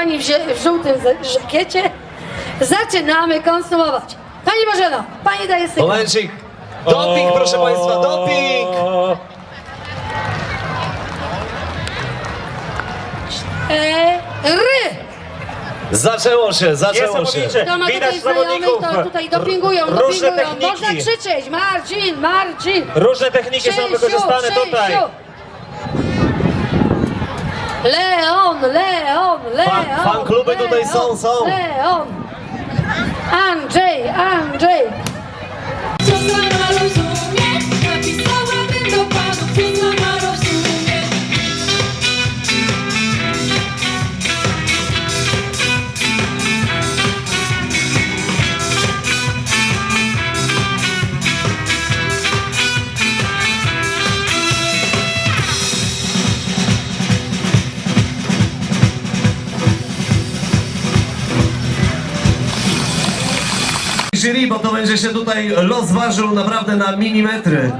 pani w, w żółtym żakiecie. Zaczynamy konsumować. Pani Marzeno, pani daje sygnał. Momencik. Doping, proszę Państwa, doping! E, ry. Zaczęło się, zaczęło się. Niesamowicie. Kto ma Widać tutaj znajomych, zawodników. to tutaj dopingują, Różne dopingują. Można techniki. krzyczeć, Marcin, Marcin. Różne techniki są Krzysiu, wykorzystane tutaj. Leon, Leon, Leon. fan kluby tutaj Leon, są, są. Leon. Andrzej, Andrzej. Jury, bo to będzie się tutaj los ważył naprawdę na milimetry.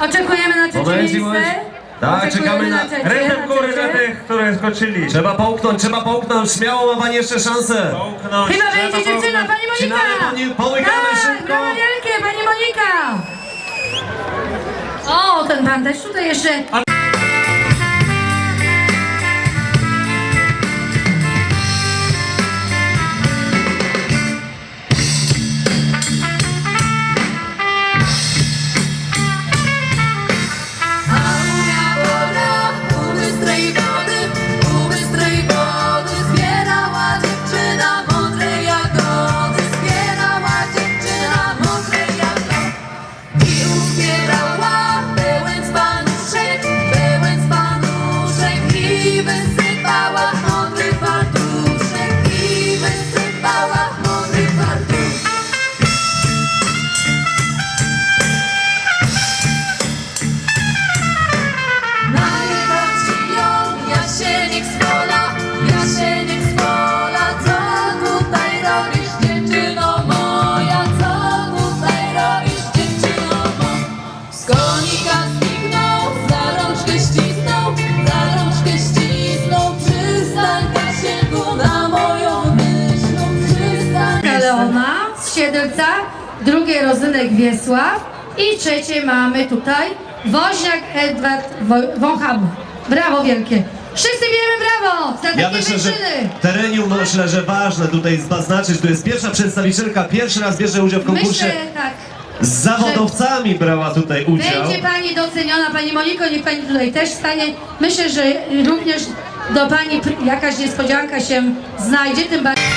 Oczekujemy na trzecie Momencik, miejsce. momencik. Tak, Oczekujemy czekamy na- trzecie, Ręce na w trzecie. dla tych, które skoczyli. Trzeba połknąć, trzeba połknąć. Śmiało ma Pani jeszcze szansę. Połknąć, Chyba trzeba będzie dziewczyna, połknąć. pani Monika! Pani- połykamy tak, szybko. brawa wielkie, pani Monika! O, ten pan też tutaj jeszcze... A Leona z Siedlca, drugie Rozynek Wiesław i trzecie mamy tutaj Woźniak Edward Wącham. Brawo wielkie. Wszyscy bijemy brawo za takie Ja myślę, że terenium myślę, że ważne tutaj zaznaczyć. To jest pierwsza przedstawicielka, pierwszy raz bierze udział w konkursie. Myślę tak. Z zawodowcami brała tutaj udział. Będzie pani doceniona, pani Moniko, niech pani tutaj też stanie. Myślę, że również do pani jakaś niespodzianka się znajdzie, tym bardziej.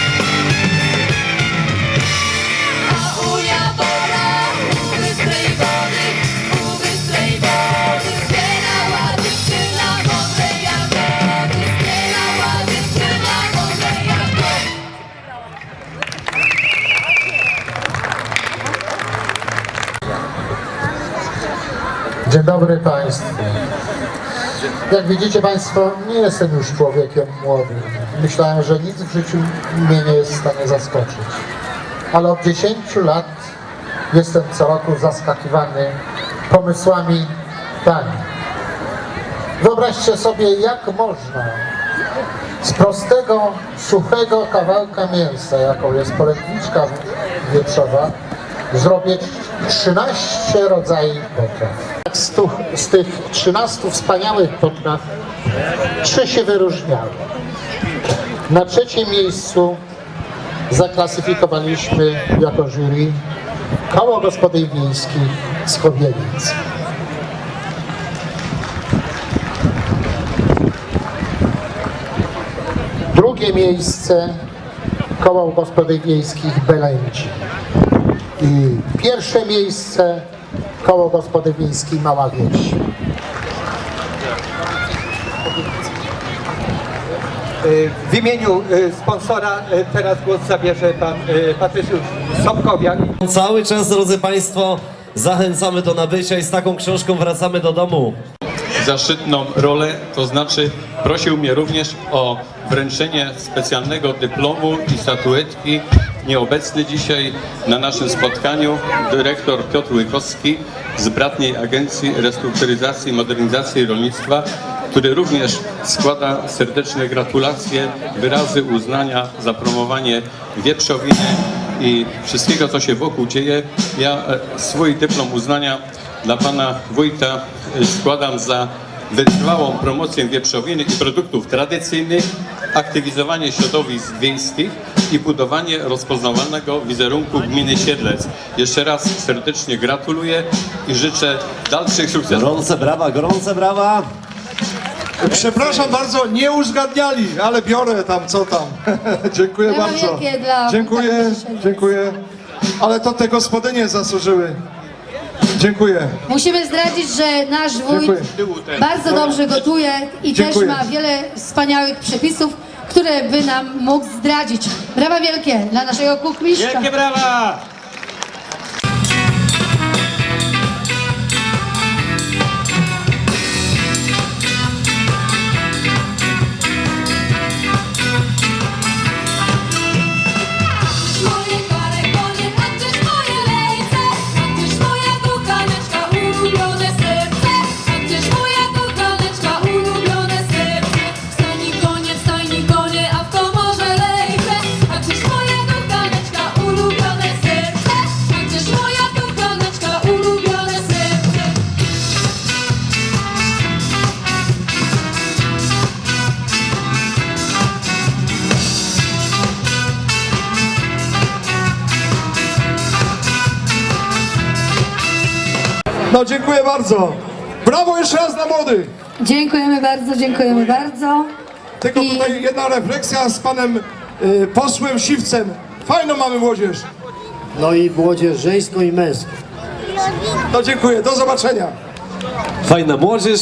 Dzień dobry Państwu. Jak widzicie Państwo, nie jestem już człowiekiem młodym. Myślałem, że nic w życiu mnie nie jest w stanie zaskoczyć. Ale od 10 lat jestem co roku zaskakiwany pomysłami Pani. Wyobraźcie sobie, jak można z prostego, suchego kawałka mięsa, jaką jest polędwiczka wieprzowa, zrobić 13 rodzajów potraw. Z, z tych 13 wspaniałych potraw trzy się wyróżniały. Na trzecim miejscu zaklasyfikowaliśmy jako jury Koło Gospodyń Wiejskich z Chowienic. Drugie miejsce Koło Gospodyń Wiejskich Belędzi. I pierwsze miejsce Koło Gospodyń Wiejskich Mała Wieś. W imieniu y, sponsora y, teraz głos zabierze pan y, Patrycjusz Sobkowiak. Cały czas, drodzy Państwo, zachęcamy do nabycia i z taką książką wracamy do domu. zaszczytną rolę, to znaczy prosił mnie również o wręczenie specjalnego dyplomu i statuetki. Nieobecny dzisiaj na naszym spotkaniu dyrektor Piotr Łykowski z Bratniej Agencji Restrukturyzacji i Modernizacji Rolnictwa, który również składa serdeczne gratulacje, wyrazy uznania za promowanie wieprzowiny i wszystkiego, co się wokół dzieje. Ja e, swój dyplom uznania dla pana wójta e, składam za wytrwałą promocję wieprzowiny i produktów tradycyjnych, aktywizowanie środowisk wiejskich i budowanie rozpoznawalnego wizerunku gminy Siedlec. Jeszcze raz serdecznie gratuluję i życzę dalszych sukcesów. Gorące brawa, gorące brawa. Przepraszam bardzo, nie uzgadniali, ale biorę tam, co tam. dziękuję Brawa bardzo. wielkie dla Dziękuję, dziękuję. Ale to te gospodynie zasłużyły. Dziękuję. Musimy zdradzić, że nasz wójt Dziękuję. bardzo dobrze gotuje i Dziękuję. też ma wiele wspaniałych przepisów, które by nam mógł zdradzić. Brawa wielkie dla naszego kuchmistrza. Wielkie brawa! No dziękuję bardzo. Brawo jeszcze raz dla młodych. Dziękujemy bardzo, dziękujemy bardzo. Tylko I- tutaj jedna refleksja z panem y, posłem Siwcem. Fajną mamy młodzież. No i młodzież żeńską i męską. No dziękuję, do zobaczenia. Fajna młodzież,